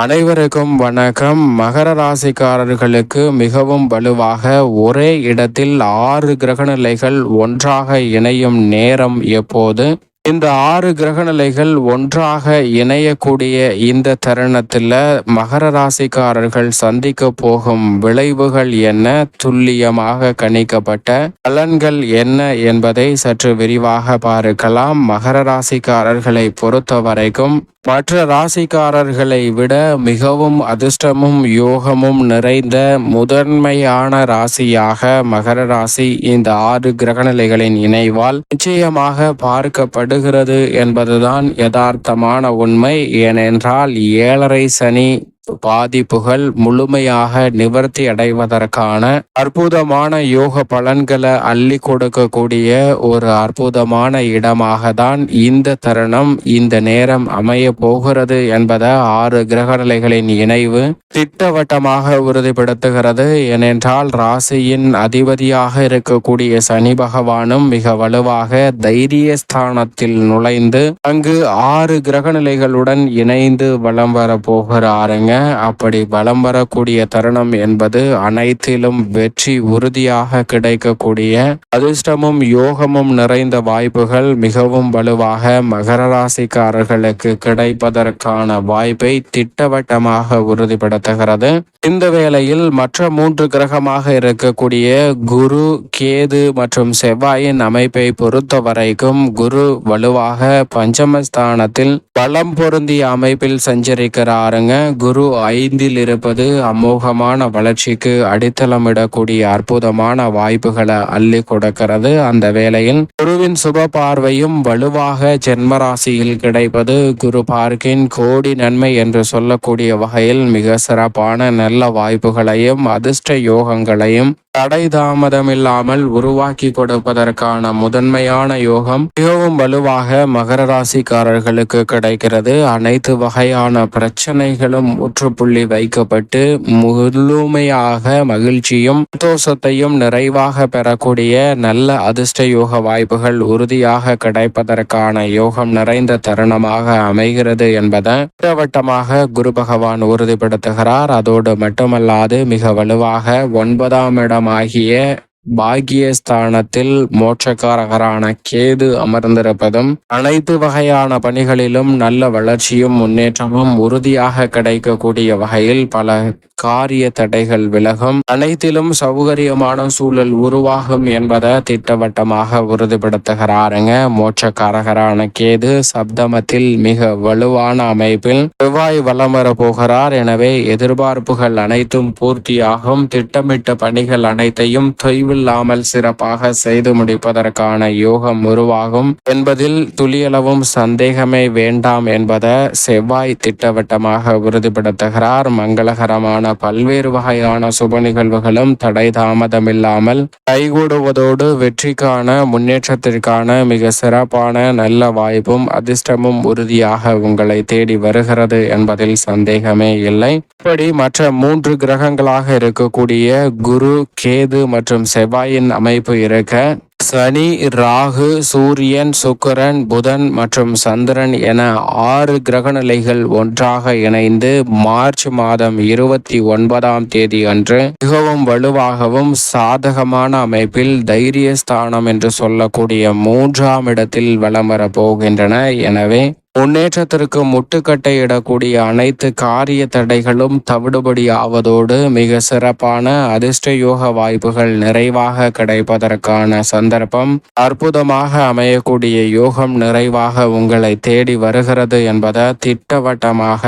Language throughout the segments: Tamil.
அனைவருக்கும் வணக்கம். மகர ராசிக்காரர்களுக்கு மிகவும் வலுவாக ஒரே இடத்தில் ஆறு கிரகநிலைகள் ஒன்றாக இணையும் நேரம் எப்போது? இந்த ஆறு கிரகநிலைகள் ஒன்றாக இணையக்கூடிய இந்த தருணத்தில் மகர ராசிக்காரர்கள் சந்திக்க போகும் விளைவுகள் என்ன? துல்லியமாக கணிக்கப்பட்ட பலன்கள் என்ன என்பதை சற்று விரிவாக பார்க்கலாம். மகர ராசிக்காரர்களை பொறுத்த வரைக்கும் மற்ற ராசிக்காரர்களை விட மிகவும் அதிர்ஷ்டமும் யோகமும் நிறைந்த முதன்மையான ராசியாக மகர ராசி இந்த ஆறு கிரகநிலைகளின் இணைவால் நிச்சயமாக பார்க்கப்படுகிறது என்பதுதான் யதார்த்தமான உண்மை. ஏனென்றால் ஏழரை சனி பாதிப்புகள் முழுமையாக நிவர்த்தி அடைவதற்கான அற்புதமான யோக பலன்களை அள்ளி கொடுக்கக்கூடிய ஒரு அற்புதமான இடமாக தான் இந்த தருணம் இந்த நேரம் அமைய போகிறது என்பதை ஆறு கிரகநிலைகளின் இணைவு திட்டவட்டமாக உறுதிப்படுத்துகிறது. ஏனென்றால் ராசியின் அதிபதியாக இருக்கக்கூடிய சனி பகவானும் மிக வலுவாக தைரிய ஸ்தானத்தில் நுழைந்து அங்கு ஆறு கிரகநிலைகளுடன் இணைந்து வலம் வர போகிறாருங்க. அப்படி பலம் வரக்கூடிய தருணம் என்பது அனைத்திலும் வெற்றி உறுதியாக கிடைக்கக்கூடிய அதிர்ஷ்டமும் யோகமும் நிறைந்த வாய்ப்புகள் மிகவும் வலுவாக மகர ராசிக்காரர்களுக்கு கிடைப்பதற்கான வாய்ப்பை திட்டவட்டமாக உறுதிப்படுத்துகிறது. இந்த வேளையில் மற்ற மூன்று கிரகமாக இருக்கக்கூடிய குரு கேது மற்றும் செவ்வாயின் அமைப்பை பொறுத்த வரைக்கும் குரு வலுவாக பஞ்சமஸ்தானத்தில் பலம் பொருந்திய அமைப்பில் சஞ்சரிக்கிறாருங்க. குரு குரு ஐந்தில் இருப்பது அமோகமான வளர்ச்சிக்கு அடித்தளமிடக்கூடிய அற்புதமான வாய்ப்புகளை அள்ளி கொடுக்கிறது. அந்த வேளையில் குருவின் சுப பார்வையும் வலுவாக ஜென்மராசியில் கிடைப்பது குரு பார்க்கின் கோடி நன்மை என்று சொல்லக்கூடிய வகையில் மிக சிறப்பான நல்ல வாய்ப்புகளையும் அதிர்ஷ்ட யோகங்களையும் தடை தாமதம் இல்லாமல் உருவாக்கி கொடுப்பதற்கான முதன்மையான யோகம் மிகவும் வலுவாக மகர ராசிக்காரர்களுக்கு கிடைக்கிறது. அனைத்து வகையான பிரச்சனைகளும் முற்றுப்புள்ளி வைக்கப்பட்டு முழுமையாக மகிழ்ச்சியும் சந்தோஷத்தையும் நிறைவாக பெறக்கூடிய நல்ல அதிர்ஷ்ட யோக வாய்ப்புகள் உறுதியாக கிடைப்பதற்கான யோகம் நிறைந்த தருணமாக அமைகிறது என்பதை திட்டவட்டமாக குரு பகவான் உறுதிப்படுத்துகிறார். அதோடு மட்டுமல்லாது மிக வலுவாக ஒன்பதாம் இடமாகிய பாகியஸ்தானத்தில் மோட்சக்காரகரான கேது அமர்ந்திருப்பதும் அனைத்து வகையான பணிகளிலும் நல்ல வளர்ச்சியும் முன்னேற்றமும் உறுதியாக கிடைக்கக்கூடிய வகையில் பல காரிய தடைகள் விலகும். அனைத்திலும் சௌகரியமான சூழல் உருவாகும் என்பதை திட்டவட்டமாக உறுதிப்படுத்துகிறாருங்க. மோட்சக்காரகரான கேது சப்தமத்தில் மிக வலுவான அமைப்பில் செவ்வாய் வலம் வர போகிறார். எனவே எதிர்பார்ப்புகள் அனைத்தும் பூர்த்தியாகும். திட்டமிட்ட பணிகள் அனைத்தையும் தொய்வு குறைவில்லாமல் சிறப்பாக செய்து முடிப்பதற்கான யோகம் உருவாகும். என்பதில் துளியளவும் சந்தேகமே வேண்டாம் என்பதை செவ்வாய் திட்டவட்டமாக உறுதிப்படுத்துகிறார். மங்களகரமான பல்வேறு வகையான சுப நிகழ்வுகளும் தடை தாமதமில்லாமல் கைகூடுவதோடு வெற்றிக்கான முன்னேற்றத்திற்கான மிக சிறப்பான நல்ல வாய்ப்பும் அதிர்ஷ்டமும் உறுதியாக உங்களை தேடி வருகிறது என்பதில் சந்தேகமே இல்லை. இப்படி மற்ற மூன்று கிரகங்களாக இருக்கக்கூடிய குரு கேது மற்றும் செவ்வாயின் அமைப்பு இருக்க சனி ராகு சூரியன் சுக்கரன் புதன் மற்றும் சந்திரன் என ஆறு கிரகநிலைகள் ஒன்றாக இணைந்து மார்ச் மாதம் இருபத்தி ஒன்பதாம் தேதி அன்று மிகவும் வலுவாகவும் சாதகமான அமைப்பில் தைரியஸ்தானம் என்று சொல்லக்கூடிய மூன்றாம் இடத்தில் வலம் வரப் போகின்றன. எனவே முன்னேற்றத்திற்கு முட்டுக்கட்டை இடக்கூடிய அனைத்து காரிய தடைகளும் தவிடுபடி ஆவதோடு மிக சிறப்பான அதிர்ஷ்ட யோக வாய்ப்புகள் நிறைவாக கிடைப்பதற்கான சந்தர்ப்பம். அற்புதமாக அமையக்கூடிய யோகம் நிறைவாக உங்களை தேடி வருகிறது என்பதை திட்டவட்டமாக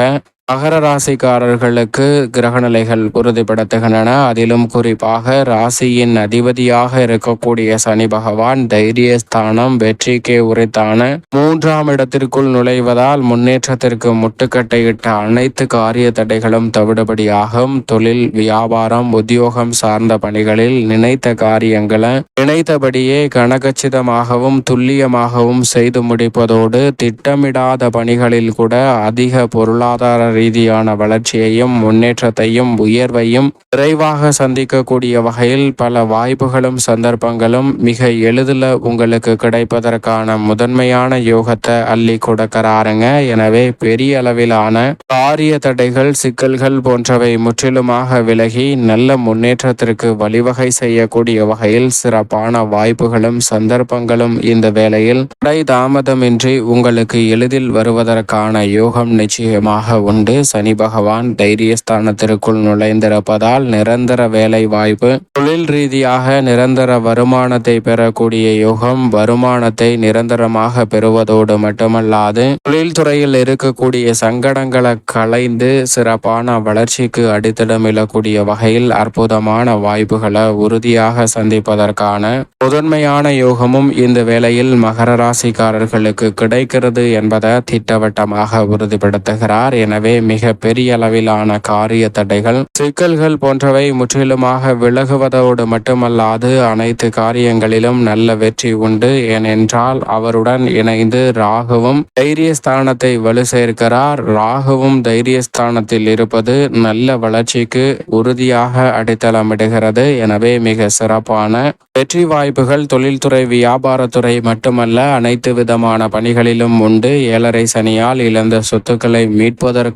மகர ராசிக்காரர்களுக்கு கிரகநிலைகள் உறுதிப்படுத்துகின்றன. அதிலும் குறிப்பாக ராசியின் அதிபதியாக இருக்கக்கூடிய சனி பகவான் தைரியஸ்தானம் வெற்றிக்கே உரித்தான மூன்றாம் இடத்திற்குள் நுழைவதால் முன்னேற்றத்திற்கு முட்டுக்கட்டையிட்ட அனைத்து காரிய தடைகளும் தவிடுபடியாகும். தொழில் வியாபாரம் உத்தியோகம் சார்ந்த பணிகளில் நினைத்த காரியங்களை நினைத்தபடியே கனகச்சிதமாகவும் துல்லியமாகவும் செய்து முடிப்பதோடு திட்டமிடாத பணிகளில் கூட அதிக பொருளாதார ரீதியான வளர்ச்சியையும் முன்னேற்றத்தையும் உயர்வையும் விரைவாக சந்திக்கக்கூடிய வகையில் பல வாய்ப்புகளும் சந்தர்ப்பங்களும் மிக எளிதில் உங்களுக்கு கிடைப்பதற்கான முதன்மையான யோகத்தை அள்ளி கொடுக்கிறாருங்க. எனவே பெரிய அளவிலான காரிய தடைகள் சிக்கல்கள் போன்றவை முற்றிலுமாக விலகி நல்ல முன்னேற்றத்திற்கு வழிவகை செய்யக்கூடிய வகையில் சிறப்பான வாய்ப்புகளும் சந்தர்ப்பங்களும் இந்த வேளையில் தடை தாமதமின்றி உங்களுக்கு எளிதில் வருவதற்கான யோகம் நிச்சயமாக உண்டு. சனி பகவான் தைரியஸ்தானத்திற்குள் நுழைந்திருப்பதால் நிரந்தர வேலை வாய்ப்பு தொழில் ரீதியாக நிரந்தர வருமானத்தை பெறக்கூடிய யுகம் வருமானத்தை நிரந்தரமாக பெறுவதோடு மட்டுமல்லாது தொழில்துறையில் இருக்கக்கூடிய சங்கடங்களை களைந்து சிறப்பான வளர்ச்சிக்கு அடித்தடமிடக்கூடிய வகையில் அற்புதமான வாய்ப்புகளை உறுதியாக சந்திப்பதற்கான முதன்மையான யோகமும் இந்த வேளையில் மகர ராசிக்காரர்களுக்கு கிடைக்கிறது என்பதை திட்டவட்டமாக உறுதிப்படுத்துகிறார். எனவே மிக பெரிய அளவிலான காரிய தடைகள். சிக்கல்கள் போன்றவை முற்றிலுமாக விலகுவதோடு மட்டுமல்லாது அனைத்து காரியங்களிலும் நல்ல வெற்றி உண்டு. ஏனென்றால் அவருடன் இணைந்து ராகுவும் தைரியஸ்தானத்தை வலு சேர்க்கிறார். ராகுவும் தைரியஸ்தானத்தில் இருப்பது நல்ல வளர்ச்சிக்கு உறுதியாக அடித்தளமிடுகிறது. எனவே மிக சிறப்பான வெற்றி வாய்ப்புகள் தொழில்துறை வியாபாரத்துறை மட்டுமல்ல அனைத்து விதமான பணிகளிலும் உண்டு. ஏழரை சனியால் இழந்த சொத்துக்களை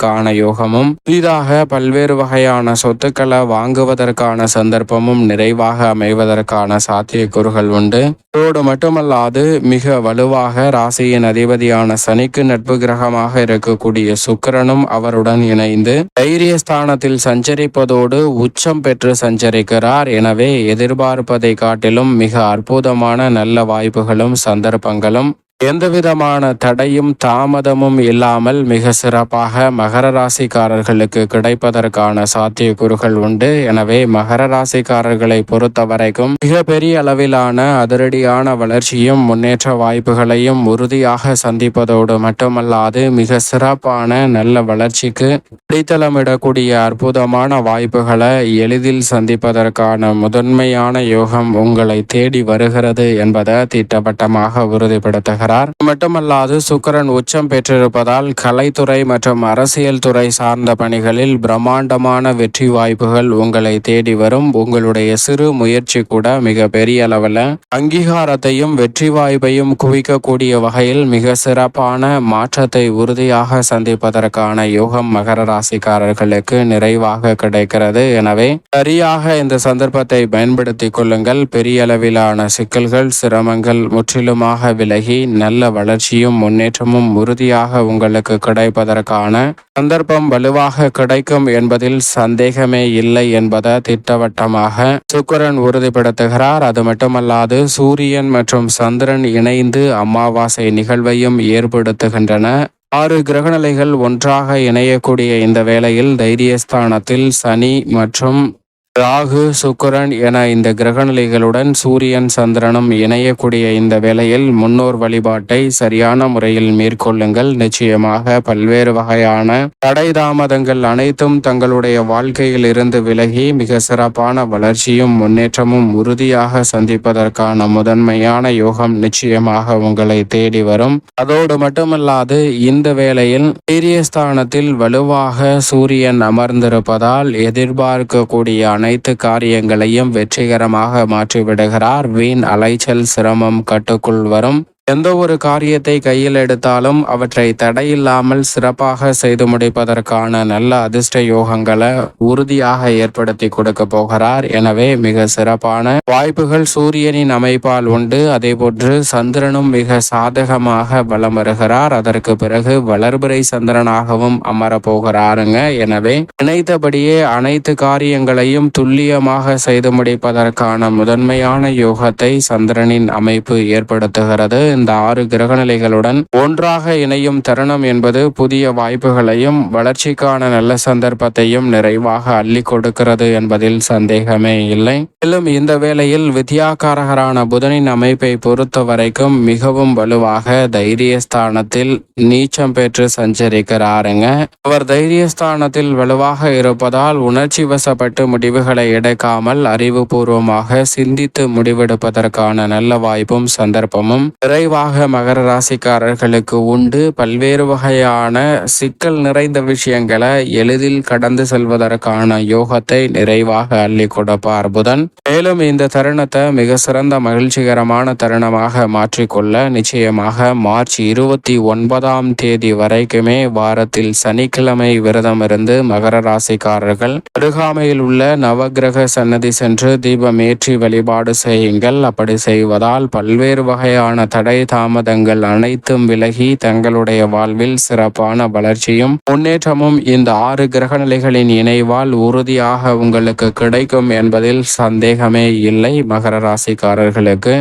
வாங்குவதற்கான யோகமும் புதிதாக பல்வேறு வகையான சொத்துக்களை வாங்குவதற்கான சந்தர்ப்பமும் நிறைவாக அமைவதற்கான சாத்தியக்கூறுகள் உண்டு. அதோடு மட்டுமல்லாது மிக வலுவாக ராசியின் அதிபதியான சனிக்கு நட்பு கிரகமாக இருக்கக்கூடிய சுக்கிரனும் அவருடன் இணைந்து தைரியஸ்தானத்தில் சஞ்சரிப்பதோடு உச்சம் பெற்று சஞ்சரிக்கிறார். எனவே எதிர்பார்ப்பதை காட்டிலும் மிக அற்புதமான நல்ல வாய்ப்புகளும் சந்தர்ப்பங்களும் எந்தவிதமான தடையும் தாமதமும் இல்லாமல் மிக சிறப்பாக மகர ராசிக்காரர்களுக்கு கிடைப்பதற்கான சாத்தியக்கூறுகள் உண்டு. எனவே மகர ராசிக்காரர்களை பொறுத்த வரைக்கும் மிகப்பெரிய அளவிலான அதிரடியான வளர்ச்சியும் முன்னேற்ற வாய்ப்புகளையும் உறுதியாக சந்திப்பதோடு மட்டுமல்லாது மிக சிறப்பான நல்ல வளர்ச்சிக்கு அடித்தளமிடக்கூடிய அற்புதமான வாய்ப்புகளை எளிதில் சந்திப்பதற்கான முதன்மையான யோகம் உங்களை தேடி வருகிறது என்பதை திட்டவட்டமாக உறுதிப்படுத்துகிறார் வருகிறார் மட்டுமல்லாது சுக்கரன் உச்சம் பெற்றிருப்பதால் கலைத்துறை மற்றும் அரசியல் துறை சார்ந்த பணிகளில் பிரம்மாண்டமான வெற்றி வாய்ப்புகள் உங்களை தேடி வரும். உங்களுடைய சிறு முயற்சி கூட மிக பெரிய அளவில் அங்கீகாரத்தையும் வெற்றி வாய்ப்பையும் குவிக்கக்கூடிய வகையில் மிக சிறப்பான மாற்றத்தை உறுதியாக சந்திப்பதற்கான யோகம் மகர ராசிக்காரர்களுக்கு நிறைவாக கிடைக்கிறது. எனவே சரியாக இந்த சந்தர்ப்பத்தை பயன்படுத்திக் கொள்ளுங்கள். பெரிய அளவிலான சிக்கல்கள் சிரமங்கள் முற்றிலுமாக விலகி நல்ல வளர்ச்சியும் முன்னேற்றமும் உறுதியாக உங்களுக்கு கிடைப்பதற்கான சந்தர்ப்பம் வலுவாக கிடைக்கும் என்பதில் சந்தேகமே இல்லை என்பதை திட்டவட்டமாக சுக்கரன் உறுதிப்படுத்துகிறார். அது மட்டுமல்லாது சூரியன் மற்றும் சந்திரன் இணைந்து அமாவாசை நிகழ்வையும் ஏற்படுத்துகின்றன. ஆறு கிரகநிலைகள் ஒன்றாக இணையக்கூடிய இந்த வேளையில் தைரியஸ்தானத்தில் சனி மற்றும் ராகு சுக்கரன் என இந்த கிரகநிலைகளுடன் சூரியன் சந்திரனும் இணையக்கூடிய இந்த வேளையில் முன்னோர் வழிபாட்டை சரியான முறையில் மேற்கொள்ளுங்கள். நிச்சயமாக பல்வேறு வகையான தடை தாமதங்கள் அனைத்தும் தங்களுடைய வாழ்க்கையில் இருந்து விலகி மிக சிறப்பான வளர்ச்சியும் முன்னேற்றமும் உறுதியாக சந்திப்பதற்கான முதன்மையான யோகம் நிச்சயமாக உங்களை தேடி வரும். அதோடு மட்டுமல்லாது இந்த வேளையில் சீரியஸ்தானத்தில் வலுவாக சூரியன் அமர்ந்திருப்பதால் எதிர்பார்க்கக்கூடிய அனை அனைத்து காரியங்களையும் வெற்றிகரமாக மாற்றிவிடுகிறார். வீண் அலைச்சல் சிரமம் கட்டுக்குள் வரும். எந்த ஒரு காரியத்தை கையில் எடுத்தாலும் அவற்றை தடையில்லாமல் சிறப்பாக செய்து முடிப்பதற்கான நல்ல அதிர்ஷ்ட யோகங்களை உறுதியாக ஏற்படுத்தி கொடுக்க போகிறார். எனவே மிக சிறப்பான வாய்ப்புகள் சூரியனின் அமைப்பால் உண்டு. அதே போன்று சந்திரனும் மிக சாதகமாக வலம் வருகிறார். அதற்கு பிறகு வளர்பிறை சந்திரனாகவும் அமர போகிறாருங்க. எனவே நினைத்தபடியே அனைத்து காரியங்களையும் துல்லியமாக செய்து முடிப்பதற்கான முதன்மையான யோகத்தை சந்திரனின் அமைப்பு ஏற்படுத்துகிறது. இந்த ஆறு கிரகநிலைகளுடன் ஒன்றாக இணையும் தருணம் என்பது புதிய வாய்ப்புகளையும் வளர்ச்சிக்கான நல்ல சந்தர்ப்பத்தையும் நிறைவாக அள்ளி கொடுக்கிறது என்பதில் சந்தேகமே இல்லை. மேலும் இந்த வேளையில் வித்யாகாரகரான புதனின் அமைப்பை பொறுத்த வரைக்கும் மிகவும் வலுவாக தைரியஸ்தானத்தில் நீச்சம் பெற்று சஞ்சரிக்கிறாருங்க. அவர் தைரியஸ்தானத்தில் வலுவாக இருப்பதால் உணர்ச்சி வசப்பட்டு முடிவுகளை எடுக்காமல் அறிவுபூர்வமாக சிந்தித்து முடிவெடுப்பதற்கான நல்ல வாய்ப்பும் சந்தர்ப்பமும் விரை நிறைவாக மகர ராசிக்காரர்களுக்கு உண்டு. பல்வேறு வகையான சிக்கல் நிறைந்த விஷயங்களை எளிதில் கடந்து செல்வதற்கான யோகத்தை நிறைவாக அள்ளி கொடுப்பார் புதன். மேலும் இந்த தருணத்தை மிக சிறந்த மகிழ்ச்சிகரமான தருணமாக மாற்றிக்கொள்ள நிச்சயமாக மார்ச் இருபத்தி ஒன்பதாம் தேதி வரைக்குமே வாரத்தில் சனிக்கிழமை விரதம் இருந்து மகர ராசிக்காரர்கள் அருகாமையில் உள்ள நவகிரக சன்னதி சென்று தீபம் ஏற்றி வழிபாடு செய்யுங்கள். அப்படி செய்வதால் பல்வேறு வகையான தடை தாமதங்கள் அனைத்தும் விலகி தங்களுடைய வாழ்வில் சிறப்பான வளர்ச்சியும் முன்னேற்றமும் இந்த ஆறு கிரகநிலைகளின் இணைவால் உறுதியாக உங்களுக்கு கிடைக்கும் என்பதில் சந்தேகம் சந்தேகமே இல்லை. மகர ராசிக்காரர்களுக்கு